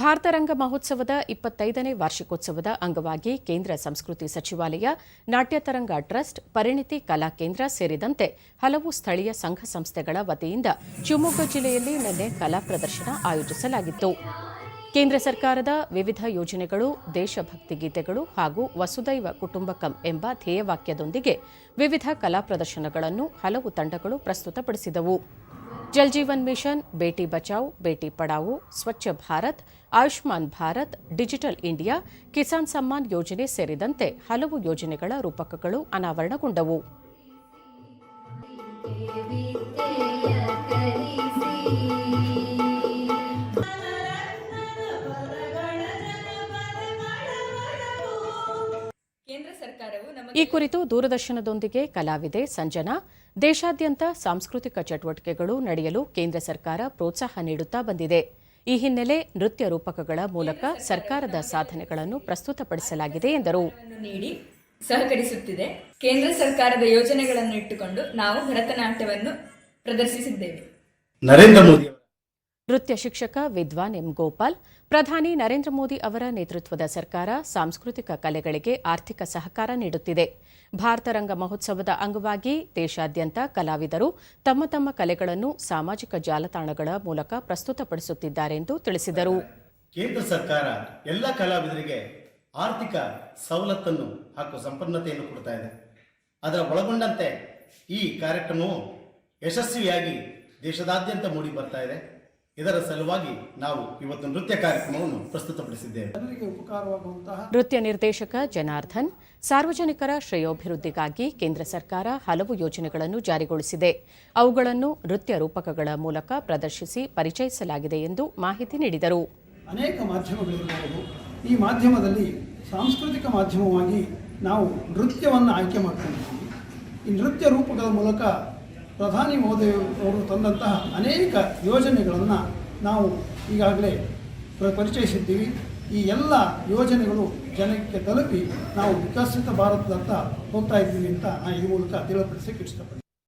ಭಾರತ ರಂಗ ಮಹೋತ್ಸವದ ಇಪ್ಪತ್ತೈದನೇ ವಾರ್ಷಿಕೋತ್ಸವದ ಅಂಗವಾಗಿ ಕೇಂದ್ರ ಸಂಸ್ಕೃತಿ ಸಚಿವಾಲಯ, ನಾಟ್ಯ ತರಂಗ ಟ್ರಸ್ಟ್, ಪರಿಣಿತಿ ಕಲಾ ಕೇಂದ್ರ ಸೇರಿದಂತೆ ಹಲವು ಸ್ಥಳೀಯ ಸಂಘ ಸಂಸ್ಥೆಗಳ ವತಿಯಿಂದ ಶಿವಮೊಗ್ಗ ಜಿಲ್ಲೆಯಲ್ಲಿ ನಿನ್ನೆ ಕಲಾ ಪ್ರದರ್ಶನ ಆಯೋಜಿಸಲಾಗಿತ್ತು. ಕೇಂದ್ರ ಸರ್ಕಾರದ ವಿವಿಧ ಯೋಜನೆಗಳು, ದೇಶಭಕ್ತಿ ಗೀತೆಗಳು ಹಾಗೂ ವಸುದೈವ ಕುಟುಂಬಕಂ ಎಂಬ ಧ್ಯೇಯವಾಕ್ಯದೊಂದಿಗೆ ವಿವಿಧ ಕಲಾ ಪ್ರದರ್ಶನಗಳನ್ನು ಹಲವು ತಂಡಗಳು ಪ್ರಸ್ತುತಪಡಿಸಿದವು. Jal Jeevan mission, Beti Bachao, Beti Padhao, Swachh Bharat, Ayushman Bharat, digital India, Kisan Samman ಯೋಜನೆ ಸೇರಿದಂತೆ ಹಲವು ಯೋಜನೆಗಳ ರೂಪಕಗಳು ಅನಾವರಣಗೊಂಡವು. ಈ ಕುರಿತು ದೂರದರ್ಶನದೊಂದಿಗೆ ಕಲಾವಿದೆ ಸಂಜನಾ ದೇಶಾದ್ಯಂತ ಸಾಂಸ್ಕೃತಿಕ ಚಟುವಟಿಕೆಗಳು ನಡೆಯಲು ಕೇಂದ್ರ ಸರ್ಕಾರ ಪ್ರೋತ್ಸಾಹ ನೀಡುತ್ತಾ ಬಂದಿದೆ. ಈ ಹಿನ್ನೆಲೆ ನೃತ್ಯ ರೂಪಕಗಳ ಮೂಲಕ ಸರ್ಕಾರದ ಸಾಧನೆಗಳನ್ನು ಪ್ರಸ್ತುತಪಡಿಸಲಾಗಿದೆ ಎಂದರು. ನೀಡಿ ಸಹಕರಿಸುತ್ತಿದೆ. ಕೇಂದ್ರ ಸರ್ಕಾರದ ಯೋಜನೆಗಳನ್ನು ಇಟ್ಟುಕೊಂಡು ನಾವು ಭರತನಾಟ್ಯವನ್ನು ಪ್ರದರ್ಶಿಸಿದ್ದೇವೆ. ನರೇಂದ್ರ ಮೋದಿ ನೃತ್ಯ ಶಿಕ್ಷಕ ವಿದ್ವಾನ್ ಎಂ ಗೋಪಾಲ್, ಪ್ರಧಾನಿ ನರೇಂದ್ರ ಮೋದಿ ಅವರ ನೇತೃತ್ವದ ಸರ್ಕಾರ ಸಾಂಸ್ಕೃತಿಕ ಕಲೆಗಳಿಗೆ ಆರ್ಥಿಕ ಸಹಕಾರ ನೀಡುತ್ತಿದೆ. ಭಾರತ ರಂಗ ಮಹೋತ್ಸವದ ಅಂಗವಾಗಿ ದೇಶಾದ್ಯಂತ ಕಲಾವಿದರು ತಮ್ಮ ತಮ್ಮ ಕಲೆಗಳನ್ನು ಸಾಮಾಜಿಕ ಜಾಲತಾಣಗಳ ಮೂಲಕ ಪ್ರಸ್ತುತಪಡಿಸುತ್ತಿದ್ದಾರೆ ಎಂದು ತಿಳಿಸಿದರು. ಕೇಂದ್ರ ಸರ್ಕಾರ ಎಲ್ಲ ಕಲಾವಿದರಿಗೆ ಆರ್ಥಿಕ ಸವಲತ್ತನ್ನು ಹಾಗೂ ಸಂಪನ್ನತೆಯನ್ನು ಕೊಡ್ತಾ ಇದೆ. ಅದರ ಒಳಗೊಂಡಂತೆ ಈ ಕಾರ್ಯಕ್ರಮವು ಯಶಸ್ವಿಯಾಗಿ ದೇಶದಾದ್ಯಂತ ಮೂಡಿ ಬರ್ತಾ ಇದೆ. ಇದರ ಸಲುವಾಗಿ ನಾವು ಇವತ್ತು ನೃತ್ಯ ಕಾರ್ಯಕ್ರಮವನ್ನು ಪ್ರಸ್ತುತಪಡಿಸಿದ್ದೇವೆ. ಜನರಿಗೆ ಉಪಕಾರವಾಗುವಂತಹ ನೃತ್ಯ ನಿರ್ದೇಶಕ ಜನಾರ್ದನ್ ಸಾರ್ವಜನಿಕರ ಶ್ರೇಯೋಭಿವೃದ್ಧಿಗಾಗಿ ಕೇಂದ್ರ ಸರ್ಕಾರ ಹಲವು ಯೋಜನೆಗಳನ್ನು ಜಾರಿಗೊಳಿಸಿದೆ. ಅವುಗಳನ್ನು ನೃತ್ಯ ರೂಪಕಗಳ ಮೂಲಕ ಪ್ರದರ್ಶಿಸಿ ಪರಿಚಯಿಸಲಾಗಿದೆ ಎಂದು ಮಾಹಿತಿ ನೀಡಿದರು. ಅನೇಕ ಮಾಧ್ಯಮಗಳಿರಬಹುದು ಈ ಮಾಧ್ಯಮದಲ್ಲಿ ಸಾಂಸ್ಕೃತಿಕ ಮಾಧ್ಯಮವಾಗಿ ನಾವು ನೃತ್ಯವನ್ನು ಆಯ್ಕೆ ಮಾಡ್ಕೊಂಡಿದ್ದೀವಿ. ಈ ನೃತ್ಯ ರೂಪಗಳ ಮೂಲಕ ಪ್ರಧಾನಿ ಮೋದಿ ಅವರು ತಂದಂತಹ ಅನೇಕ ಯೋಜನೆಗಳನ್ನು ನಾವು ಈಗಾಗಲೇ ಪ್ರ- ಪರಿಚಯಿಸಿದ್ದೀವಿ. ಈ ಎಲ್ಲ ಯೋಜನೆಗಳು ಜನಕ್ಕೆ ತಲುಪಿ ನಾವು ವಿಕಸಿತ ಭಾರತದತ್ತ ಹೋಗ್ತಾ ಇದ್ದೀವಿ ಅಂತ ನಾನು ಈ ಮೂಲಕ ತಿಳಿಪಡಿಸಕ್ಕೆ ಇಷ್ಟಪಡ್ತೀನಿ